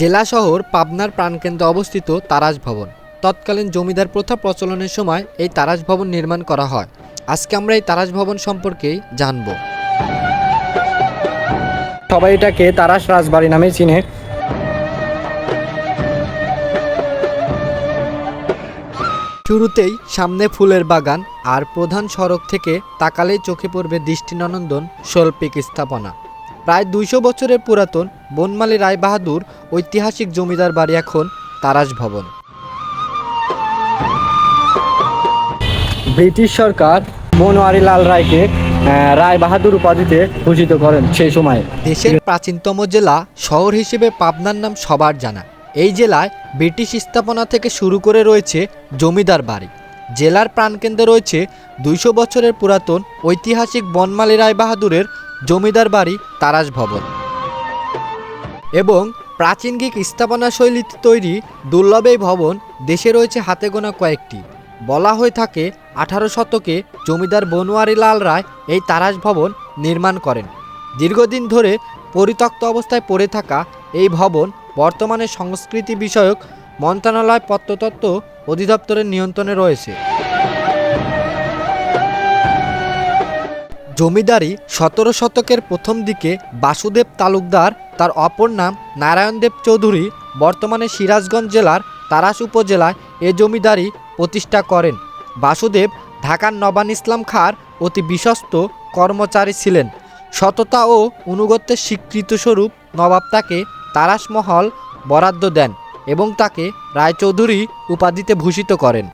জেলা শহর পাবনার প্রাণকেন্দ্রে অবস্থিত তারাস ভবন। তৎকালীন জমিদার প্রথা প্রচলনের সময় এই তারাস ভবন নির্মাণ করা হয়। আজকে আমরা এই তারাস ভবন সম্পর্কেই জানব। সবাই এটাকে তারাস রাজবাড়ি নামে চিনে। শুরুতেই সামনে ফুলের বাগান আর প্রধান সড়ক থেকে তাকালেই চোখে পড়বে দৃষ্টিনন্দন শৈল্পিক স্থাপনা। প্রায় দুইশো বছরের পুরাতন বনমালী রায় বাহাদুর ঐতিহাসিক জমিদার বাড়ি এখন তারাস ভবন। ব্রিটিশ সরকার বনোয়ারি লাল রায়কে রায় বাহাদুর উপাধিতে ভূষিত করেন সেই সময়। দেশের প্রাচীনতম জেলা শহর হিসেবে পাবনার নাম সবার জানা। এই জেলায় ব্রিটিশ স্থাপনা থেকে শুরু করে রয়েছে জমিদার বাড়ি। জেলার প্রাণকেন্দ্রে রয়েছে দুইশো বছরের পুরাতন ঐতিহাসিক বনমালী রায় বাহাদুরের জমিদার বাড়ি তারাস ভবন। এবং প্রাচীন গ্রিক স্থাপনা শৈলীতে তৈরি দুর্লভ এই ভবন দেশে রয়েছে হাতে গোনা কয়েকটি। বলা হয়ে থাকে আঠারো শতকে জমিদার বনোয়ারি লাল রায় এই তারাস ভবন নির্মাণ করেন। দীর্ঘদিন ধরে পরিত্যক্ত অবস্থায় পড়ে থাকা এই ভবন বর্তমানে সংস্কৃতি বিষয়ক মন্ত্রণালয় প্রত্নতত্ত্ব অধিদপ্তরের নিয়ন্ত্রণে রয়েছে। জমিদারি সতেরো শতকের প্রথম দিকে বাসুদেব তালুকদার, তার অপর নাম নারায়ণদেব চৌধুরী, বর্তমানে সিরাজগঞ্জ জেলার তারাস উপজেলায় এ জমিদারি প্রতিষ্ঠা করেন। বাসুদেব ঢাকার নবান ইসলাম খাঁর অতি বিশ্বস্ত কর্মচারী ছিলেন। সততা ও অনুগত্যের স্বীকৃতস্বরূপ নবাব তাকে তারাস মহল বরাদ্দ দেন এবং তাকে রায়চৌধুরী উপাধিতে ভূষিত করেন।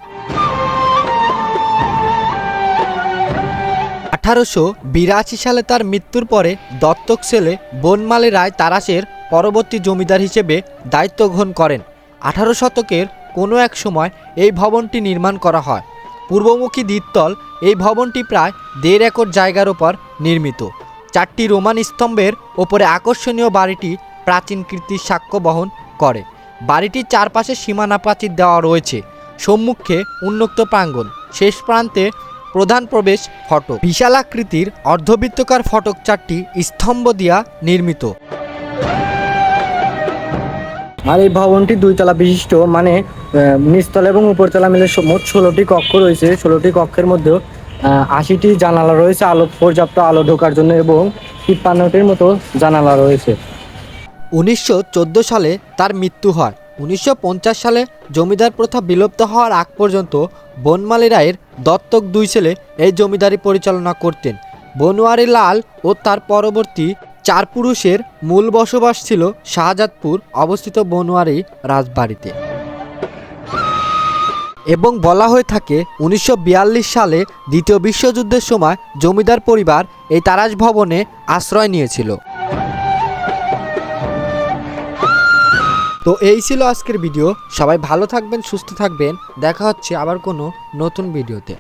আঠারোশো বিরাশি সালে তার মৃত্যুর পরে দত্তক ছেলে বনমালী রায় তারাসের পরবর্তী জমিদার হিসেবে দায়িত্ব গ্রহণ করেন। আঠারো শতকের কোনো এক সময় এই ভবনটি নির্মাণ করা হয়। পূর্বমুখী দ্বিতল এই ভবনটি প্রায় দেড় একর জায়গার ওপর নির্মিত। চারটি রোমান স্তম্ভের ওপরে আকর্ষণীয় বাড়িটি প্রাচীন কীর্তির সাক্ষ্য বহন করে। বাড়িটির চারপাশে সীমানা প্রাচীর দেওয়া রয়েছে। সম্মুখে উন্মুক্ত প্রাঙ্গণ। শেষ প্রান্তে প্রধান প্রবেশ ফটক। বিশাল আকৃতির অর্ধবৃত্তকার ফটক চারটি স্তম্ভ দিয়া নির্মিত। আর এই ভবনটি দুইতলা বিশিষ্ট মানে আহ, নিচতলা এবং উপরতলা মিলে মোট ষোলোটি কক্ষ রয়েছে। ষোলোটি কক্ষের মধ্যে আশিটি জানালা রয়েছে আলো পর্যাপ্ত আলো ঢোকার জন্য এবং তিপ্পান্নটির মতো জানালা রয়েছে। উনিশশো চোদ্দ সালে তার মৃত্যু হয়। উনিশশো পঞ্চাশ সালে জমিদার প্রথা বিলুপ্ত হওয়ার আগ পর্যন্ত বনমালী রায়ের দত্তক দুই ছেলে এই জমিদারি পরিচালনা করতেন। বনোয়ারি লাল ও তার পরবর্তী চার পুরুষের মূল বসবাস ছিল শাহজাদপুর অবস্থিত বনোয়ারি রাজবাড়িতে। এবং বলা হয়ে থাকে উনিশশো বিয়াল্লিশ সালে দ্বিতীয় বিশ্বযুদ্ধের সময় জমিদার পরিবার এই তারাস ভবনে আশ্রয় নিয়েছিল। তো এই ছিল আজকের ভিডিও। সবাই ভালো থাকবেন, সুস্থ থাকবেন। দেখা হচ্ছে আবার কোনো নতুন ভিডিওতে।